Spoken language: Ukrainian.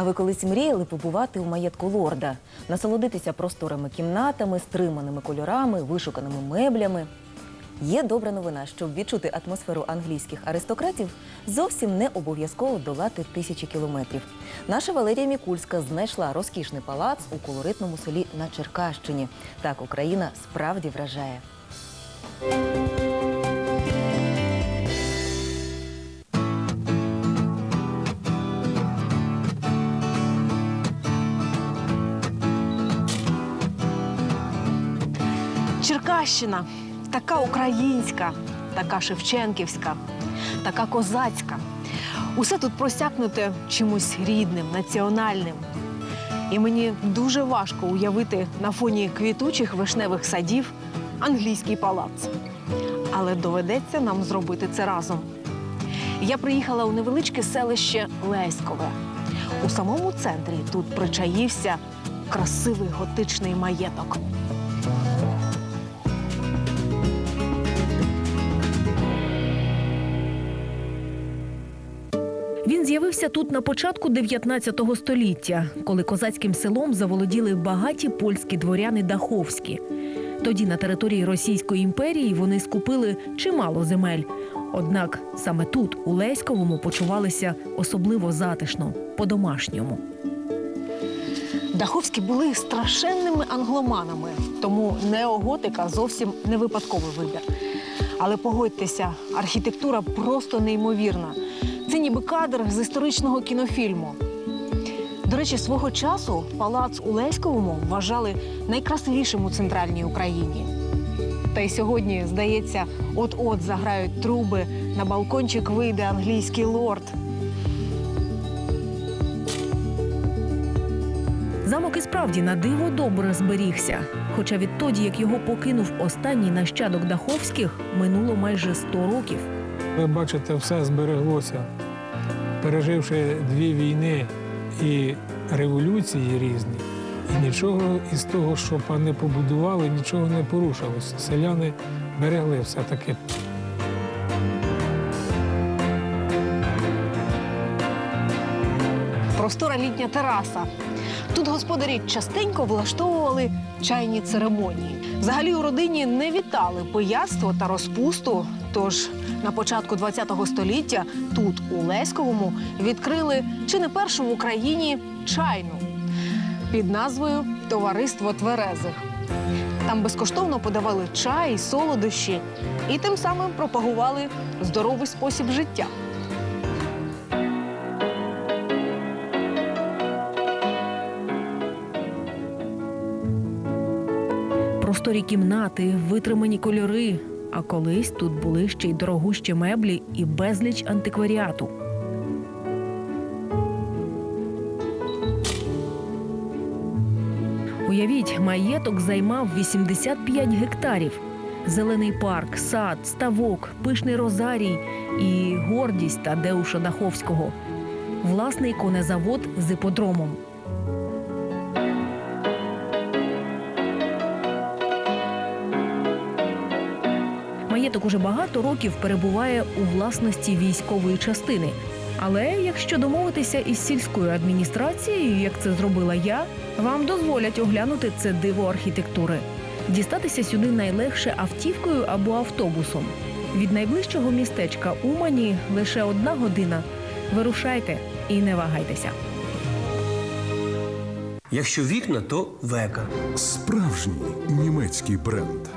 А ви колись мріяли побувати у маєтку лорда, насолодитися просторими кімнатами, стриманими кольорами, вишуканими меблями? Є добра новина, щоб відчути атмосферу англійських аристократів, зовсім не обов'язково долати тисячі кілометрів. Наша Валерія Мікульська знайшла розкішний палац у колоритному селі на Черкащині. Так Україна справді вражає. Черкащина така українська, така шевченківська, така козацька. Усе тут просякнуте чимось рідним, національним. І мені дуже важко уявити на фоні квітучих вишневих садів англійський палац. Але доведеться нам зробити це разом. Я приїхала у невеличке селище Леськове. У самому центрі тут причаївся красивий готичний маєток. Він з'явився тут на початку 19 століття, коли козацьким селом заволоділи багаті польські дворяни Даховські. Тоді на території Російської імперії вони скупили чимало земель. Однак саме тут, у Леськовому, почувалися особливо затишно, по-домашньому. Даховські були страшенними англоманами, тому неоготика зовсім не випадковий вибір. Але погодьтеся, архітектура просто неймовірна. Це ніби кадр з історичного кінофільму. До речі, свого часу палац у Леськовому вважали найкрасивішим у центральній Україні. Та й сьогодні, здається, от-от заграють труби, на балкончик вийде англійський лорд. Замок і справді на диво добре зберігся. Хоча відтоді, як його покинув останній нащадок Даховських, минуло майже 100 років. Ви бачите, все збереглося. Переживши дві війни і революції різні, і нічого із того, що пани побудували, нічого не порушилося. Селяни берегли все-таки. Простора літня тераса. Тут господарі частенько влаштовували чайні церемонії. Взагалі у родині не вітали пияцтво та розпусту. Тож на початку ХХ століття тут, у Леськовому, відкрили чи не першу в Україні чайну під назвою Товариство Тверезих. Там безкоштовно подавали чай, солодощі і тим самим пропагували здоровий спосіб життя. Просторі кімнати, витримані кольори. А колись тут були ще й дорогущі меблі і безліч антикваріату. Уявіть, маєток займав 85 гектарів. Зелений парк, сад, ставок, пишний розарій і гордість Тадеуша Даховського. Власний конезавод з іподромом. Маєток уже багато років перебуває у власності військової частини. Але якщо домовитися із сільською адміністрацією, як це зробила я, вам дозволять оглянути це диво архітектури. Дістатися сюди найлегше автівкою або автобусом. Від найближчого містечка Умані лише одна година. Вирушайте і не вагайтеся. Якщо вікна, то века. Справжній німецький бренд.